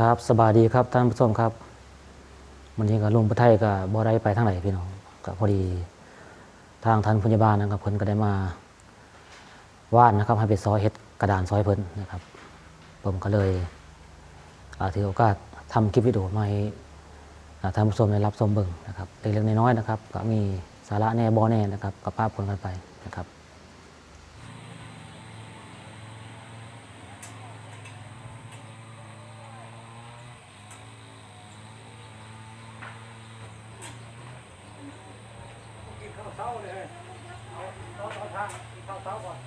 ครับสบายดีครับท่านผู้ชมครับวันนี้ก็ลุงประไทยก็บ่ได้ไปทางไหนพี่น้องก็พอดีทางท่านพยาบาลนะครับเพิ่นก็ได้มาว่านนะครับให้ไปซอยเฮ็ดกระดานซอยเพิ่นนะครับ ผมก็เลยถือโอกาสทำคลิปวิดีโอมาให้ท่านผู้ชมได้รับชมเบิ่งนะครับเล็กๆน้อยๆนะครับ ก็มีสาระแน่บ่แน่นะครับก็ป้าปนกันไปนะครับ เข้าวเลยเอาเอาเอาทางกินข้าเช้าก่อน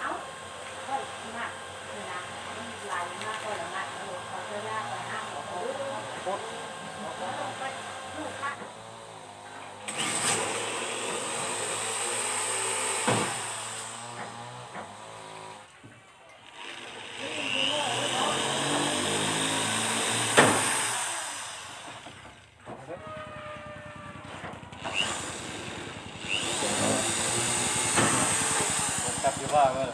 เอ้าเฮ้ยมากเลยนะลายมากกว่าแล้วนะโอ้ขอเจอยากกว่าห้าโอ้โหลูกค่ะ จับอยู่ว่าเออ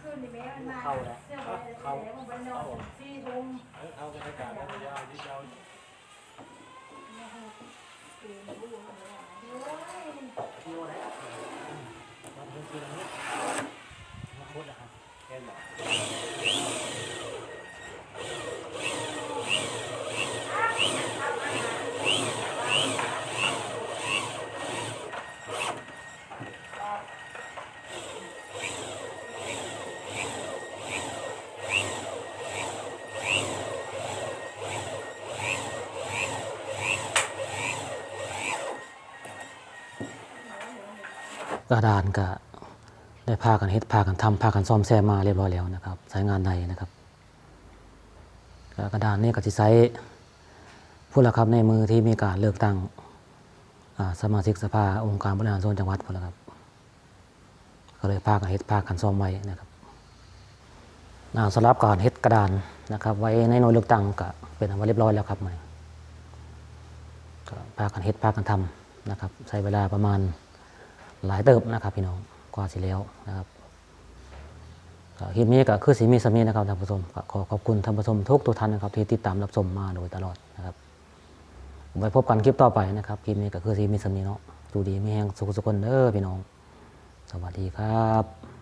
คืนนี้แม่มันมาเสื้อมันเข้ามันไปนอนสี่ทุ่มเอาบรรยากาศแล้วยาวที่ยาวแค่ กระดานก็ได้พากันเฮ็ดพากันทำพากันซ่อมแซมมาเรียบร้อยแล้วนะครับใช้งานใดนะครับกระดานนี่ก็สิใช้ผู้ละครับในมือที่มีการเลือกตั้งสมาชิกสภาองค์การบริหารส่วนจังหวัดพุ่นละครับ ก็เลยพากันเฮ็ดพากันซ่อมไว้นะครับสำหรับการเฮ็ดกระดานนะครับ ไว้ในหน่วยเลือกตั้งก็เป็นว่าเรียบร้อยแล้วครับมันก็พากันเฮ็ดพากันทำนะครับใช้เวลาประมาณหลายเติบนะครับพี่น้องกว่าสิแล้วนะครับก็คลิปนี้ก็คือสีมีสมีนะครับท่านผู้ชมก็ขอขอบคุณท่านผู้ชมทุกทุกท่านนะครับที่ติดตามรับชมมาโดยตลอดนะครับไว้พบกันคลิปต่อไปนะครับคลิปนี้ก็คือสีมีสมีเนาะดูดีไม่แห้งสุขสุขคนเด้อพี่น้อง สวัสดีครับ